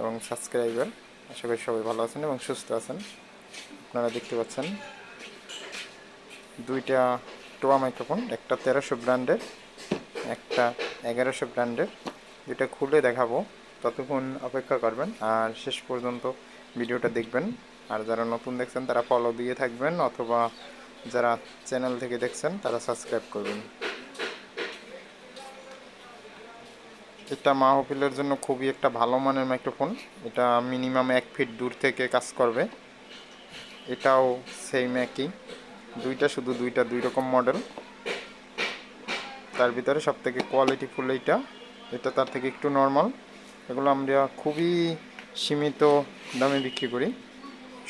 এবং সাবস্ক্রাইবার। আশা করি সবাই ভালো আছেন এবং সুস্থ আছেন। আপনারা দেখতে পাচ্ছেন দুইটা টোয়া মাইক্রোফোন, একটা তেরোশো ব্র্যান্ডের, একটা এগারোশো ব্র্যান্ডের। দুইটা খুলে দেখাবো, ততক্ষণ অপেক্ষা করবেন আর শেষ পর্যন্ত ভিডিওটা দেখবেন। আর যারা নতুন দেখছেন, তারা ফলো দিয়ে থাকবেন অথবা যারা চ্যানেল থেকে দেখছেন, তারা সাবস্ক্রাইব করবেন। এটা মাহফিলের জন্য খুবই একটা ভালো মানের মাইক্রোফোন এটা মিনিমাম এক ফিট দূর থেকে কাজ করবে। এটাও সেম একই। দুইটা শুধু দুইটা, দুই রকম মডেল তার ভিতরে সব থেকে কোয়ালিটি ফুল এইটা। এটা তার থেকে একটু নর্মাল এগুলো আমরা খুবই সীমিত দামে বিক্রি করি।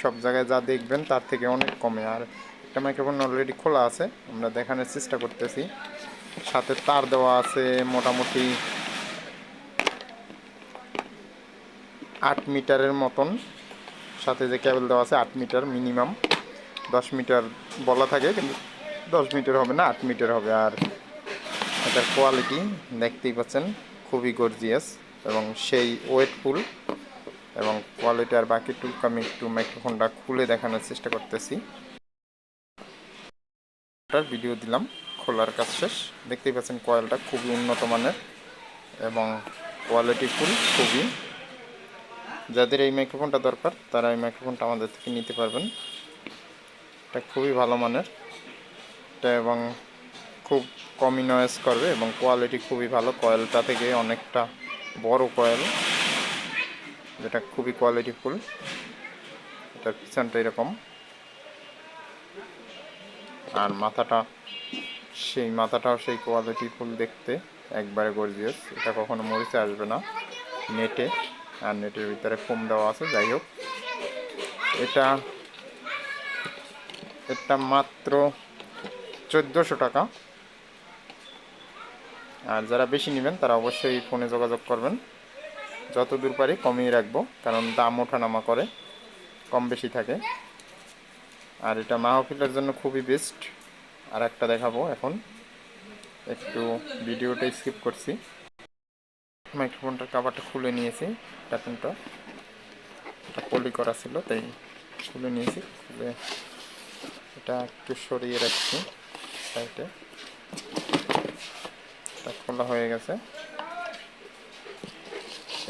সব জায়গায় যা দেখবেন তার থেকে অনেক কমে। আর একটা মাইক্রোফোন অলরেডি খোলা আছে। আমরা দেখানোর চেষ্টা করতেছি। সাথে তার দেওয়া আছে মোটামুটি আট মিটারের মতন। সাথে যে কেবল দেওয়া আছে, আট মিটার মিনিমাম দশ মিটার বলা থাকে, কিন্তু দশ মিটার হবে না, আট মিটার হবে। আর এটার কোয়ালিটি দেখতেই পাচ্ছেন, খুবই গর্জিয়াস এবং সেই ওয়েটফুল এবং কোয়ালিটি আর বাকি টুক আমি একটু মাইক্রোফোনটা খুলে দেখানোর চেষ্টা করতেছি। ভিডিও দিলাম, খোলার কাজ শেষ। দেখতেই পাচ্ছেন কয়েলটা খুবই উন্নত মানের এবং কোয়ালিটি ফুল খুবই যাদের এই মাইক্রোফোনটা দরকার, তারা এই মাইক্রোফোনটা আমাদের থেকে নিতে পারবেন। এটা খুবই ভালো মানের। এটা এবং খুব কমই নয়েজ করবে এবং কোয়ালিটি খুবই ভালো। কয়েলটা থেকে অনেকটা বড় কয়েল যেটা খুবই কোয়ালিটিফুল এটার পিছনটা এরকম। আর মাথাটা, সেই মাথাটাও সেই কোয়ালিটিফুল দেখতে। একবারে গর্জিয়াস এটা কখনো মরিচে আসবে না। নেটে। আর নেটের ভিতরে ফোম দেওয়া আছে, যাই হোক। এটা এটা মাত্র চোদ্দোশো টাকা। আর যারা বেশি নেবেন, তারা অবশ্যই ফোনে যোগাযোগ করবেন। যত দূর পারি কমিয়ে রাখব, কারণ দাম ওঠানামা করে, কম বেশি থাকে। আর এটা মাহফিলের জন্য খুবই বেস্ট আর একটা দেখাবো এখন। একটু ভিডিওটা স্কিপ করছি। মাইক্রোফোনটার কাভারটা খুলে নিয়েছি, টাকুনটা। এটা পলি করা ছিল, তাই খুলে নিয়েছি, খুলে এটা একটু সরিয়ে রাখছি, সাইডে। এটা খোলা হয়ে গেছে।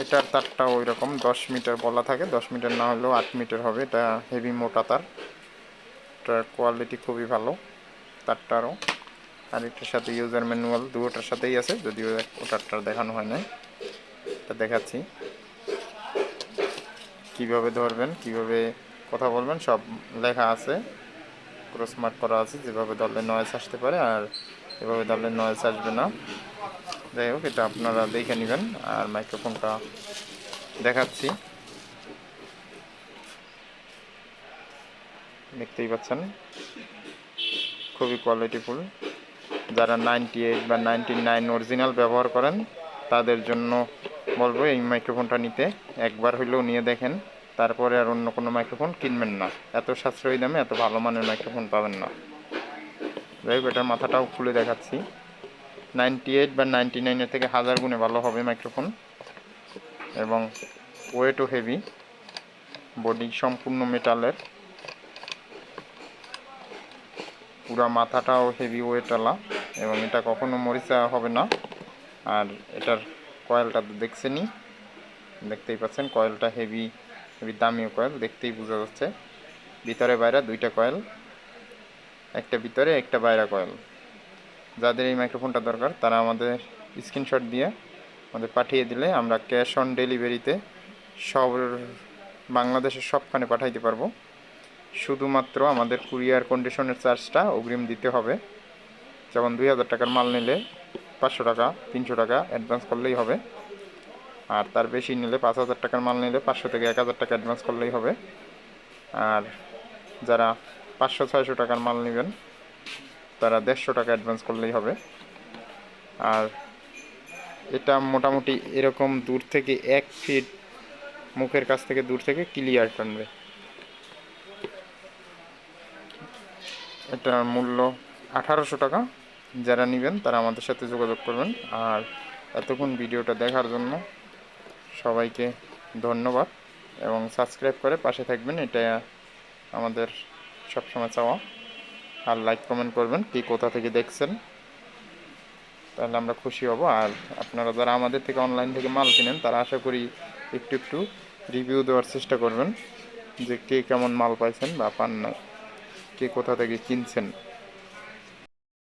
এটার তারটা ওই রকম দশ মিটার বলা থাকে, দশ মিটার না হলেও আট মিটার হবে, এটা হেভি মোটা তার। এটার কোয়ালিটি খুবই ভালো, তারটারও। আর এটার সাথে ইউজার ম্যানুয়াল দুটোটার সাথেই আছে, যদিও ওটারটার দেখানো হয় নাই। এটা দেখাচ্ছি। কীভাবে ধরবেন, কীভাবে কথা বলবেন, সব লেখা আছে। ক্রস মার্ক করা আছে, যেভাবে ধরলে নয়েস আসতে পারে, আর এভাবে ধরলে নয়েস আসবে না। যাই হোক, এটা আপনারা দেখে নেবেন, আর মাইক্রোফোনটা দেখাচ্ছি। দেখতেই পাচ্ছেন? খুবই কোয়ালিটিফুল যারা নাইনটি এইট বা নাইনটি নাইন অরিজিনাল ব্যবহার করেন, তাদের জন্য বলব, এই মাইক্রোফোনটা নিতে। একবার হইলেও নিয়ে দেখেন। তারপরে আর অন্য কোনো মাইক্রোফোন কিনবেন না। এত সাশ্রয়ী দামে, এত ভালো মানের মাইক্রোফোন পাবেন না। যাই হোক, এটার মাথাটাও খুলে দেখাচ্ছি। নাইনটি এইট বা নাইনটি নাইনের থেকে হাজার গুণে ভালো হবে মাইক্রোফোন এবং ওয়েটও হেভি বডি সম্পূর্ণ মেটালের পুরা মাথাটাও হেভি ওয়েটওয়ালা এবং এটা কখনো মরিচা হবে না। আর এটার কয়েলটা তো দেখছেনই। দেখতেই পাচ্ছেন, কয়েলটা হেভি হেভি দামিও কয়েল, দেখতেই বোঝা যাচ্ছে। ভিতরে বাইরে দুইটা কয়েল, একটা ভিতরে একটা বাইরা কয়েল। যাদের এই মাইক্রোফোনটা দরকার, তারা আমাদের স্ক্রিনশট দিয়ে আমাদের পাঠিয়ে দিলে আমরা ক্যাশ অন ডেলিভারিতে সব বাংলাদেশের সবখানে পাঠাইতে পারব। শুধুমাত্র আমাদের কুরিয়ার কন্ডিশনের চার্জটা অগ্রিম দিতে হবে। যেমন দুই হাজার টাকার মাল নিলে পাঁচশো টাকা, তিনশো টাকা অ্যাডভান্স করলেই হবে। আর তার বেশি নিলে পাঁচ হাজার টাকার মাল নিলে পাঁচশো থেকে এক হাজার টাকা অ্যাডভান্স করলেই হবে। আর যারা পাঁচশো, ছয়শো টাকার মাল নেবেন, তারা দেড়শো টাকা অ্যাডভান্স করলেই হবে। আর এটা মোটামুটি এরকম দূর থেকে এক ফিট মুখের কাছ থেকে দূর থেকে ক্লিয়ার টানবে। এটার মূল্য আঠারোশো টাকা। যারা নেবেন, তারা আমাদের সাথে যোগাযোগ করবেন। আর এতক্ষণ ভিডিওটা দেখার জন্য সবাইকে ধন্যবাদ এবং সাবস্ক্রাইব করে পাশে থাকবেন। এটা আমাদের সবসময় চাওয়া। আর লাইক কমেন্ট করবেন, কি কোথা থেকে দেখছেন। তাহলে আমরা খুশি হব। আর আপনারা যারা আমাদের থেকে অনলাইন থেকে মাল কিনেন, তারা আশা করি একটু একটু রিভিউ দেওয়ার চেষ্টা করবেন যে কে কেমন মাল পাইছেন বা পান না কে কোথা থেকে কিনছেন।